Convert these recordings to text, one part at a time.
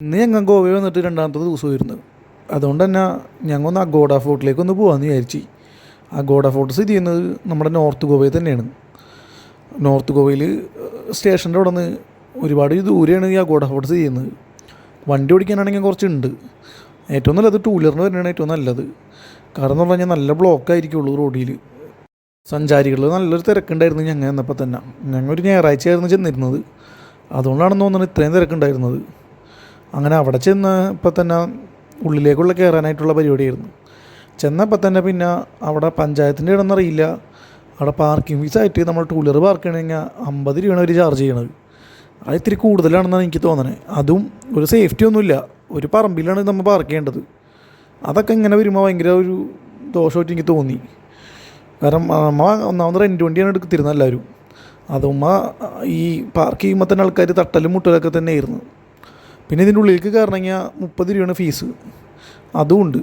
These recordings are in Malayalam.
ഇന്ന് ഞങ്ങൾ ഗോവയിൽ വന്നിട്ട് രണ്ടാമത്തെ ദിവസമായിരുന്നു അതുകൊണ്ട് തന്നെ ഞങ്ങൾ ആ അഗോഡ ഫോർട്ടിലേക്ക് ഒന്ന് പോകാമെന്ന് വിചാരിച്ചു. അഗോഡ ഫോർട്ട് സ്ഥിതി ചെയ്യുന്നത് നമ്മുടെ നോർത്ത് ഗോവയിൽ തന്നെയാണ്. നോർത്ത് ഗോവയിൽ സ്റ്റേഷന്റെ അവിടെ നിന്ന് ഒരുപാട് ദൂരെയാണ് ഈ അഗോഡ ഫോർട്ട് സ്ഥിതി ചെയ്യുന്നത്. വണ്ടി ഓടിക്കാനാണെങ്കിൽ കുറച്ചുണ്ട്. ഏറ്റവും നല്ലത് ടൂ വീലറിന് വരുന്നതാണ് ഏറ്റവും നല്ലത്. കാരണം എന്ന് പറഞ്ഞാൽ നല്ല ബ്ലോക്ക് ആയിരിക്കുള്ളൂ റോഡിൽ സഞ്ചാരികൾ നല്ലൊരു തിരക്കുണ്ടായിരുന്നു ഞങ്ങൾ എന്നപ്പോൾ തന്നെ. ഞങ്ങൾ ഒരു ഞായറാഴ്ചയായിരുന്നു ചെന്നിരുന്നത്. അതുകൊണ്ടാണെന്ന് തോന്നുന്നത് ഇത്രയും തിരക്കുണ്ടായിരുന്നത്. അങ്ങനെ അവിടെ ചെന്ന് ഇപ്പം തന്നെ ഉള്ളിലേക്കുള്ള കയറാനായിട്ടുള്ള പരിപാടിയായിരുന്നു. ചെന്നപ്പോൾ തന്നെ പിന്നെ അവിടെ പഞ്ചായത്തിന്റെ ഇടന്നറിയില്ല അവിടെ പാർക്കിംഗ് ഫീസ് ആയിട്ട് നമ്മൾ ടൂ വീലർ പാർക്ക് ചെയ്യണമെങ്കിൽ അമ്പത് രൂപയാണ് അവർ ചാർജ് ചെയ്യണത്. അത് ഇത്തിരി കൂടുതലാണെന്നാണ് എനിക്ക് തോന്നണത് അതും ഒരു സേഫ്റ്റി ഒന്നുമില്ല. ഒരു പറമ്പിലാണ് നമ്മൾ പാർക്ക് ചെയ്യേണ്ടത്. അതൊക്കെ ഇങ്ങനെ വരുമ്പോൾ ഭയങ്കര ഒരു ദോഷമായിട്ട് എനിക്ക് തോന്നി. കാരണം നമ്മൾ ഒന്നാമത് റെന്റ് വണ്ടിയാണ് എടുത്തിരുന്നത് എല്ലാവരും. അതുമ്മ ഈ പാർക്ക് ചെയ്യുമ്പോൾ തന്നെ ആൾക്കാർ തട്ടലും മുട്ടലൊക്കെ തന്നെയായിരുന്നു. പിന്നെ ഇതിന്റെ ഉള്ളിലേക്ക് കയറണമെങ്കിൽ മുപ്പത് രൂപയാണ് ഫീസ് അതും ഉണ്ട്.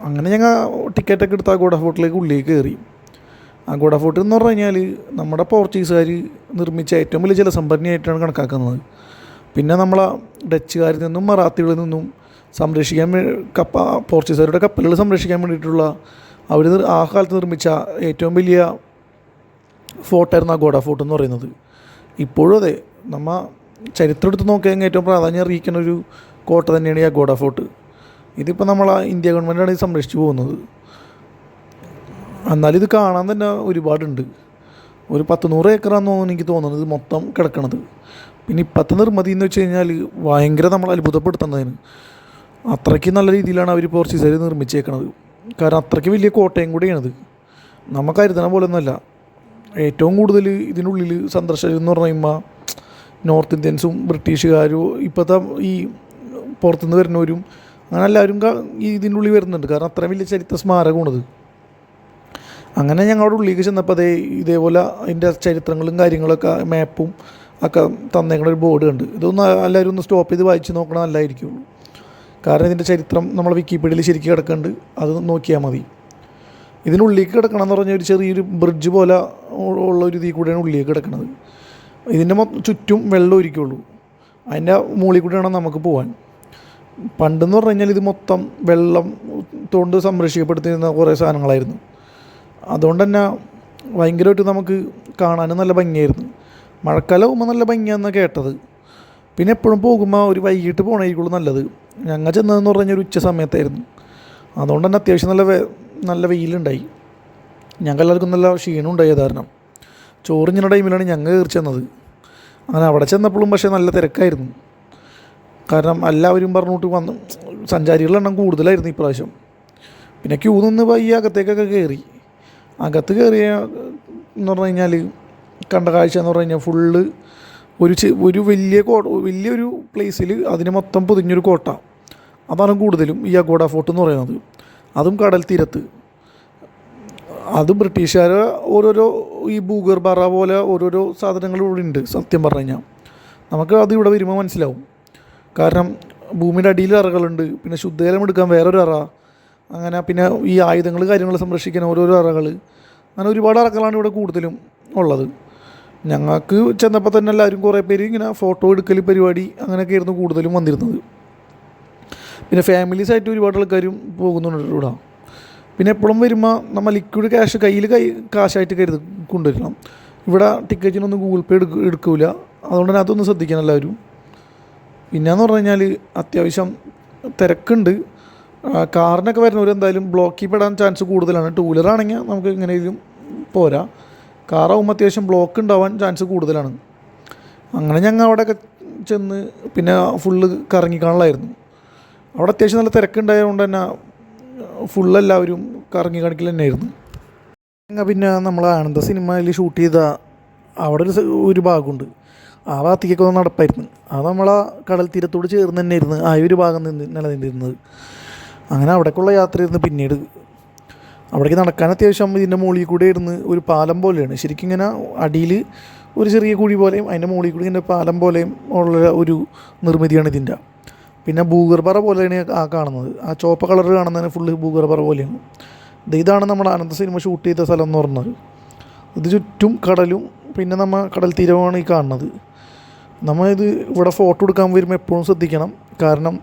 അങ്ങനെ ഞങ്ങൾ ടിക്കറ്റൊക്കെ എടുത്ത് അഗോഡ ഫോർട്ടിലേക്ക് ഉള്ളിലേക്ക് കയറി. അഗോഡ ഫോർട്ട് എന്ന് പറഞ്ഞു കഴിഞ്ഞാൽ നമ്മുടെ പോർച്ചുഗീസുകാർ നിർമ്മിച്ച ഏറ്റവും വലിയ ജലസംഭരണിയായിട്ടാണ് കണക്കാക്കുന്നത്. പിന്നെ നമ്മളെ ഡച്ചുകാരിൽ നിന്നും മറാത്തികളിൽ നിന്നും സംരക്ഷിക്കാൻ കപ്പ പോർച്ചുഗീസുകാരുടെ കപ്പലുകൾ സംരക്ഷിക്കാൻ വേണ്ടിയിട്ടുള്ള അവർ ആ കാലത്ത് നിർമ്മിച്ച ഏറ്റവും വലിയ ഫോർട്ടായിരുന്നു ആ ഫോർട്ട് എന്ന് പറയുന്നത്. ഇപ്പോഴും അതെ. നമ്മ ചരിത്രം എടുത്ത് നോക്കിയാൽ ഏറ്റവും പ്രാധാന്യം അറിയിക്കുന്ന ഒരു കോട്ട തന്നെയാണ് ഈ അഗോഡ ഫോർട്ട്. ഇതിപ്പോൾ നമ്മൾ ഇന്ത്യ ഗവൺമെന്റാണ് ഇത് സംരക്ഷിച്ചു പോകുന്നത്. എന്നാലും ഇത് കാണാൻ തന്നെ ഒരുപാടുണ്ട്. ഒരു പത്ത് നൂറ് ഏക്കറാന്ന് തോന്നുന്നു എനിക്ക് തോന്നുന്നത് മൊത്തം കിടക്കണത്. പിന്നെ ഇപ്പോഴത്തെ നിർമ്മിതി എന്ന് വെച്ച് കഴിഞ്ഞാൽ ഭയങ്കര നമ്മൾ അത്ഭുതപ്പെടുത്തുന്നതിന് അത്രയ്ക്ക് നല്ല രീതിയിലാണ് അവർ പോർച്ചുഗീസുകാർ നിർമ്മിച്ചേക്കണത്. കാരണം അത്രയ്ക്ക് വലിയ കോട്ടയം കൂടിയാണിത്. നമുക്ക് കരുതണ പോലെ ഒന്നുമല്ല ഏറ്റവും കൂടുതൽ ഇതിനുള്ളിൽ സന്ദർശകർ എന്ന് പറഞ്ഞു കഴിയുമ്പോൾ നോർത്ത് ഇന്ത്യൻസും ബ്രിട്ടീഷുകാരും ഇപ്പോഴത്തെ ഈ പുറത്തുനിന്ന് വരുന്നവരും അങ്ങനെ എല്ലാവരും ഈ ഇതിന്റെ ഉള്ളിൽ വരുന്നുണ്ട്. കാരണം അത്ര വലിയ ചരിത്ര സ്മാരകമാണിത്. അങ്ങനെ ഞങ്ങളുടെ ഉള്ളിലേക്ക് ചെന്നപ്പോൾ അതേ ഇതേപോലെ അതിന്റെ ചരിത്രങ്ങളും കാര്യങ്ങളൊക്കെ മാപ്പും ഒക്കെ തന്നേക്കുന്ന ഒരു ബോർഡ് ഉണ്ട് ഇതൊന്ന് എല്ലാവരും ഒന്ന് സ്റ്റോപ്പ് ചെയ്ത് വായിച്ച് നോക്കണം നല്ലതായിരിക്കുള്ളൂ കാരണം ഇതിന്റെ ചരിത്രം നമ്മൾ വിക്കിപീഡിയയിൽ ശരിക്കും കിടക്കുന്നുണ്ട് അത് നോക്കിയാൽ മതി. ഇതിനുള്ളിലേക്ക് കിടക്കണം എന്ന് പറഞ്ഞാൽ ഒരു ചെറിയൊരു ബ്രിഡ്ജ് പോലെ ഉള്ള ഒരു ഇതിൽ കൂടെയാണ് ഉള്ളിലേക്ക് കിടക്കുന്നത് ഇതിന്റെ മൊത്തം ചുറ്റും വെള്ളം ഒരിക്കുള്ളൂ അതിന്റെ മുകളിൽ കൂടെയാണ് നമുക്ക് പോകാൻ പണ്ടെന്ന് പറഞ്ഞു കഴിഞ്ഞാൽ ഇത് മൊത്തം വെള്ളം കൊണ്ട് സംരക്ഷിക്കപ്പെടുത്തിയിരുന്ന കുറേ സാധനങ്ങളായിരുന്നു. അതുകൊണ്ട് തന്നെ ഭയങ്കരമായിട്ട് നമുക്ക് കാണാനും നല്ല ഭംഗിയായിരുന്നു. മഴക്കാലമാകുമ്പോൾ നല്ല ഭംഗിയാണെന്നാണ് കേട്ടത്. പിന്നെ എപ്പോഴും പോകുമ്പോൾ ഒരു വൈകിട്ട് പോകണമായിരിക്കുള്ളൂ നല്ലത്. ഞങ്ങൾ ചെന്നതെന്ന് പറഞ്ഞാൽ ഒരു ഉച്ച സമയത്തായിരുന്നു. അതുകൊണ്ട് തന്നെ അത്യാവശ്യം നല്ല നല്ല വെയിലുണ്ടായി. ഞങ്ങൾക്ക് എല്ലാവർക്കും നല്ല ക്ഷീണം ഉണ്ടായി കാരണം. ചോറിഞ്ഞ ടൈമിലാണ് ഞങ്ങൾ കയറി ചെന്നത്. അങ്ങനെ അവിടെ ചെന്നപ്പോഴും പക്ഷേ നല്ല തിരക്കായിരുന്നു. കാരണം എല്ലാവരും പറഞ്ഞിട്ട് വന്ന്. സഞ്ചാരികളുടെ എണ്ണം കൂടുതലായിരുന്നു ഇപ്രാവശ്യം. പിന്നെ ക്യൂ നിന്ന് ഈ അകത്തേക്കൊക്കെ കയറി. അകത്ത് കയറിയ എന്ന് പറഞ്ഞു കഴിഞ്ഞാൽ കണ്ട കാഴ്ച എന്ന് പറഞ്ഞു കഴിഞ്ഞാൽ ഫുള്ള് ഒരു ഒരു വലിയ കോ വലിയൊരു പ്ലേസിൽ അതിന് മൊത്തം പൊതിഞ്ഞൊരു കോട്ട. അതാണ് കൂടുതലും ഈ അഗോഡ ഫോർട്ട് എന്ന് പറയുന്നത്. അതും കടൽ തീരത്ത്. അത് ബ്രിട്ടീഷുകാർ ഓരോരോ ഈ ഭൂഗർഭറ പോലെ ഓരോരോ സാധനങ്ങൾ ഇവിടെ ഉണ്ട് സത്യം പറഞ്ഞു കഴിഞ്ഞാൽ നമുക്ക് അത് ഇവിടെ വരുമ്പോൾ മനസ്സിലാവും. കാരണം ഭൂമിയുടെ അടിയിൽ അറകളുണ്ട് പിന്നെ ശുദ്ധജലം എടുക്കാൻ വേറൊരു അറ അങ്ങനെ പിന്നെ ഈ ആയുധങ്ങൾ കാര്യങ്ങൾ സംരക്ഷിക്കാൻ ഓരോരോ അറകൾ അങ്ങനെ ഒരുപാട് അറകളാണ് ഇവിടെ കൂടുതലും ഉള്ളത്. ഞങ്ങൾക്ക് ചെന്നപ്പോൾ തന്നെ എല്ലാവരും കുറേ പേര് ഇങ്ങനെ ഫോട്ടോ എടുക്കൽ പരിപാടി അങ്ങനെയൊക്കെ ആയിരുന്നു കൂടുതലും വന്നിരുന്നത്. പിന്നെ ഫാമിലീസായിട്ട് ഒരുപാട് ആൾക്കാരും പോകുന്നുണ്ട് ഇവിടെ. പിന്നെ എപ്പോഴും വരുമ്പോൾ നമ്മൾ ലിക്വിഡ് ക്യാഷ് കയ്യിൽ കൈ കാശായിട്ട് കരുതി കൊണ്ടുവരണം. ഇവിടെ ടിക്കറ്റിനൊന്നും ഗൂഗിൾ പേ എടുക്ക എടുക്കില്ല അതുകൊണ്ട് തന്നെ അതൊന്ന് ശ്രദ്ധിക്കണം എല്ലാവരും. പിന്നെയെന്ന് പറഞ്ഞു കഴിഞ്ഞാൽ അത്യാവശ്യം തിരക്കുണ്ട്. കാറിനൊക്കെ വരുന്നവർ എന്തായാലും ബ്ലോക്കിൽ പെടാൻ ചാൻസ് കൂടുതലാണ്. ടൂ വീലറാണെങ്കിൽ നമുക്ക് എങ്ങനെയും പോരാ. കാറാവുമ്പോൾ അത്യാവശ്യം ബ്ലോക്ക് ഉണ്ടാവാൻ ചാൻസ് കൂടുതലാണ്. അങ്ങനെ ഞങ്ങൾ അവിടെയൊക്കെ ചെന്ന് പിന്നെ ഫുള്ള് കറങ്ങിക്കാണലായിരുന്നു. അവിടെ അത്യാവശ്യം നല്ല തിരക്കുണ്ടായതുകൊണ്ട് തന്നെ ഫുള്ള് എല്ലാവരും കറങ്ങി കണക്കിൽ തന്നെയായിരുന്നു. പിന്നെ നമ്മൾ ആനന്ദ സിനിമയിൽ ഷൂട്ട് ചെയ്ത അവിടെ ഒരു ഒരു ഭാഗമുണ്ട്. ആ ഭാഗത്തേക്കൊക്കെ ഒന്ന് നടപ്പായിരുന്നു. അത് നമ്മൾ ആ കടൽ തീരത്തോട് ചേർന്ന് തന്നെയായിരുന്നു. ആ ഒരു ഭാഗം നിന്ന് നിലനിന്നിരുന്നത്. അങ്ങനെ അവിടേക്കുള്ള യാത്രയായിരുന്നു പിന്നീട്. അവിടേക്ക് നടക്കാൻ അത്യാവശ്യം ഇതിന്റെ മുകളിൽ കൂടെ ഇരുന്ന് ഒരു പാലം പോലെയാണ്. ശരിക്കും ഇങ്ങനെ അടിയിൽ ഒരു ചെറിയ കുഴി പോലെയും അതിന്റെ മുകളിൽ കൂടി ഇങ്ങനെ പാലം പോലെയും ഉള്ള ഒരു നിർമ്മിതിയാണ് ഇതിന്റെ. പിന്നെ ഭൂഗർഭറ പോലെയാണ് ആ കാണുന്നത്. ആ ചുവപ്പ് കളർ കാണുന്നതിന് ഫുള്ള് ഭൂഗർഭറ പോലെയാണ്. ഇതാണ് നമ്മുടെ അനന്ത സിനിമ ഷൂട്ട് ചെയ്ത സ്ഥലം എന്ന് പറഞ്ഞത്. ഇത് ചുറ്റും കടലും പിന്നെ നമ്മൾ കടൽ തീരമാണ് ഈ കാണുന്നത്. നമ്മൾ ഇത് ഇവിടെ ഫോട്ടോ എടുക്കാൻ വരുമ്പോൾ എപ്പോഴും ശ്രദ്ധിക്കണം. കാരണം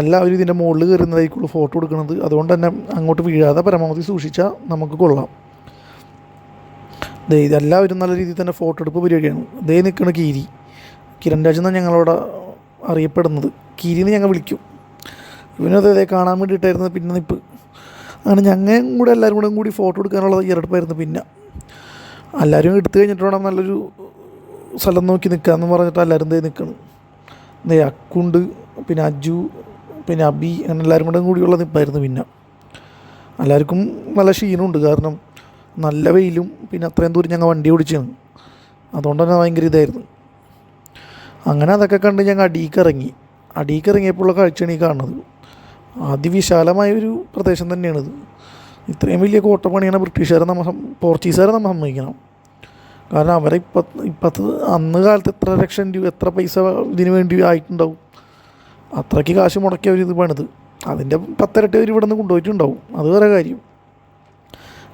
എല്ലാവരും ഇതിന്റെ മുകളിൽ കയറുന്നതായിരിക്കുള്ളൂ ഫോട്ടോ എടുക്കുന്നത്. അതുകൊണ്ട് തന്നെ അങ്ങോട്ട് വീഴാതെ പരമാവധി സൂക്ഷിച്ചാൽ നമുക്ക് കൊള്ളാം. ദേ ഇതെല്ലാവരും നല്ല രീതിയിൽ തന്നെ ഫോട്ടോ എടുപ്പ് പരിപാടിയാണ് ദേ നിൽക്കണ കീരി. കിരൺ രാജ് എന്നാൽ ഞങ്ങളവിടെ അറിയപ്പെടുന്നത്. കിരിന്ന് ഞങ്ങൾ വിളിക്കും. ഇവനത് അതെ കാണാൻ വേണ്ടിയിട്ടായിരുന്നു പിന്നെ നിപ്പ്. അങ്ങനെ ഞങ്ങളും കൂടെ എല്ലാവരും കൂടെ കൂടി ഫോട്ടോ എടുക്കാനുള്ള തയ്യാറെടുപ്പായിരുന്നു പിന്നെ. എല്ലാവരും എടുത്തു കഴിഞ്ഞിട്ട് വേണം നല്ലൊരു സ്ഥലം നോക്കി നിൽക്കാമെന്ന് പറഞ്ഞിട്ട് എല്ലാവരും ദേ നിൽക്കണം ദേ അക്കുണ്ട് പിന്നെ അജു പിന്നെ അബി അങ്ങനെ എല്ലാവരും കൂടെ കൂടിയുള്ള നിപ്പായിരുന്നു പിന്നെ. എല്ലാവർക്കും നല്ല ക്ഷീണമുണ്ട് കാരണം നല്ല വെയിലും പിന്നെ അത്രയും ദൂരം ഞങ്ങൾ വണ്ടി ഓടിച്ചാണ് അതുകൊണ്ട് തന്നെ ഭയങ്കര ഇതായിരുന്നു. അങ്ങനെ അതൊക്കെ കണ്ട് ഞങ്ങൾ അടിയിക്ക് ഇറങ്ങി കാഴ്ചയാണ് ഈ കാണുന്നത്. അതിവിശാലമായ ഒരു പ്രദേശം തന്നെയാണിത്. ഇത്രയും വലിയ കോട്ടപ്പണിയാണ് ബ്രിട്ടീഷുകാരെ നമ്മൾ പോർച്ചുഗീസുകാരെ നമ്മൾ സമ്മതിക്കണം. കാരണം അവരെ ഇപ്പം ഇപ്പത്ത് അന്ന് കാലത്ത് എത്ര ലക്ഷം രൂപ എത്ര പൈസ ഇതിനു വേണ്ടി ആയിട്ടുണ്ടാവും. അത്രയ്ക്ക് കാശ് മുടക്കി അവർ ഇത് പണിത് അതിന്റെ പത്തിരട്ടി അവർ ഇവിടെ നിന്ന് കൊണ്ടുപോയിട്ടുണ്ടാവും. അത് വേറെ കാര്യം.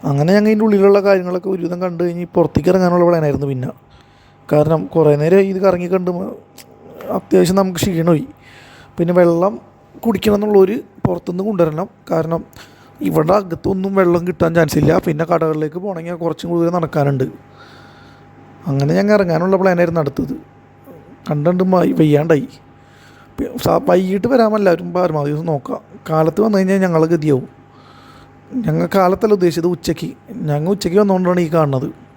അങ്ങനെ ഞങ്ങൾ ഇതിന്റെ ഉള്ളിലുള്ള കാര്യങ്ങളൊക്കെ ഒരുവിധം കണ്ടു കഴിഞ്ഞ് പുറത്തേക്ക് ഇറങ്ങാനുള്ള പ്ലാനായിരുന്നു പിന്നെ. കാരണം കുറേ നേരം ഇത് കറങ്ങി കണ്ട് അത്യാവശ്യം നമുക്ക് ക്ഷീണമായി. പിന്നെ വെള്ളം കുടിക്കണം എന്നുള്ളൊരു പുറത്തുനിന്ന് കൊണ്ടുവരണം. കാരണം ഇവിടെ അകത്തൊന്നും വെള്ളം കിട്ടാൻ ചാൻസ് ഇല്ല. പിന്നെ കടകളിലേക്ക് പോകണമെങ്കിൽ കുറച്ചും കൂടുതൽ നടക്കാനുണ്ട്. അങ്ങനെ ഞങ്ങൾ ഇറങ്ങാനുള്ള പ്ലാനായിരുന്നു അടുത്തത്. കണ്ടുണ്ട് വയ്യാണ്ടായി. വൈകിട്ട് വരാമെല്ലാവരും പരമാവധി ദിവസം നോക്കാം കാലത്ത് വന്നു കഴിഞ്ഞാൽ ഞങ്ങൾ ഗതിയാവും. ഞങ്ങൾ കാലത്തല്ല ഉദ്ദേശിച്ചത് ഉച്ചയ്ക്ക്. ഞങ്ങൾ ഉച്ചയ്ക്ക് വന്നുകൊണ്ടാണ് ഈ കാണുന്നത്.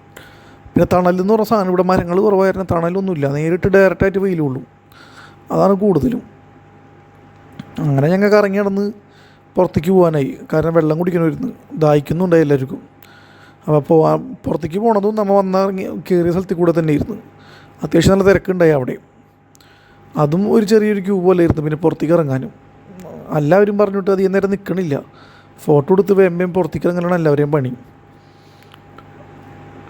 പിന്നെ തണലെന്ന് പറഞ്ഞ സാധനം ഇവിടെ മരങ്ങൾ കുറവായിരുന്നു തണലൊന്നുമില്ല. നേരിട്ട് ഡയറക്റ്റായിട്ട് വെയിലുള്ളൂ. അതാണ് കൂടുതലും. അങ്ങനെ ഞങ്ങൾക്ക് ഇറങ്ങി നടന്ന് പുറത്തേക്ക് പോകാനായി. കാരണം വെള്ളം കുടിക്കണമായിരുന്നു ദാഹിക്കുന്നുണ്ടായി എല്ലാവർക്കും. അപ്പോൾ പോവാൻ പുറത്തേക്ക് പോണതും നമ്മൾ വന്നിറങ്ങി കയറിയ സ്ഥലത്തിൽ കൂടെ തന്നെ ഇരുന്നു അത്യാവശ്യം നല്ല തിരക്കുണ്ടായി അവിടെ. അതും ഒരു ചെറിയൊരു ക്യൂ പോലെ ഇരുന്നു പിന്നെ പുറത്തേക്ക് ഇറങ്ങാനും. എല്ലാവരും പറഞ്ഞിട്ട് അധികം നേരം നിൽക്കണില്ല ഫോട്ടോ എടുത്ത് വേമ്പയും പുറത്തേക്ക് ഇറങ്ങലാണ് എല്ലാവരെയും പണി.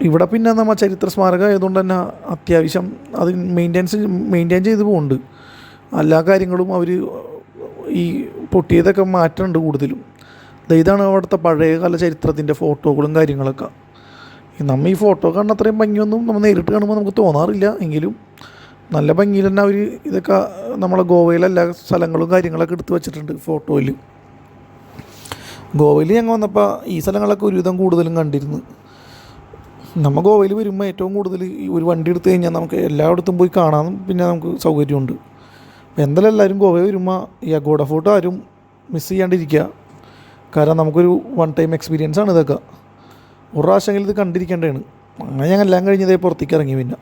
ഇവിടെ പിന്നെ നമ്മൾ ചരിത്ര സ്മാരകം ആയതുകൊണ്ട് തന്നെ അത്യാവശ്യം അത് മെയിന്റെനൻസ് മെയിന്റെയിൻ ചെയ്ത് പോകുന്നുണ്ട് എല്ലാ കാര്യങ്ങളും അവർ ഈ പൊട്ടിയതൊക്കെ മാറ്റുന്നുണ്ട് കൂടുതലും. ഇതാണ് അവിടുത്തെ പഴയകാല ചരിത്രത്തിന്റെ ഫോട്ടോകളും കാര്യങ്ങളൊക്കെ. നമ്മൾ ഈ ഫോട്ടോ കാണുന്ന അത്രയും ഭംഗിയൊന്നും നമ്മൾ നേരിട്ട് കാണുമ്പോൾ നമുക്ക് തോന്നാറില്ല. എങ്കിലും നല്ല ഭംഗിയിൽ തന്നെ അവർ ഇതൊക്കെ നമ്മളെ ഗോവയിലെ എല്ലാ സ്ഥലങ്ങളും കാര്യങ്ങളൊക്കെ എടുത്ത് വെച്ചിട്ടുണ്ട് ഫോട്ടോയിൽ ഗോവയിൽ ഞങ്ങൾ വന്നപ്പോൾ ഈ സ്ഥലങ്ങളൊക്കെ ഒരുവിധം കൂടുതലും കണ്ടിരുന്നു. നമ്മൾ ഗോവയിൽ വരുമ്പോൾ ഏറ്റവും കൂടുതൽ ഈ ഒരു വണ്ടി എടുത്തു കഴിഞ്ഞാൽ നമുക്ക് എല്ലായിടത്തും പോയി കാണാനും പിന്നെ നമുക്ക് സൗകര്യമുണ്ട്. അപ്പോൾ എന്തായാലും എല്ലാവരും ഗോവയിൽ വരുമ്പോൾ ഈ അഗോഡ ഫോട്ടോ ആരും മിസ് ചെയ്യാണ്ടിരിക്കുക. കാരണം നമുക്കൊരു വൺ ടൈം എക്സ്പീരിയൻസ് ആണ് ഇതൊക്കെ. ഒരു പ്രാവശ്യമെങ്കിലും ഇത് കണ്ടിരിക്കേണ്ടതാണ്. അങ്ങനെ ഞങ്ങൾ എല്ലാം കഴിഞ്ഞതേ പുറത്തേക്ക് ഇറങ്ങി പിന്നെ.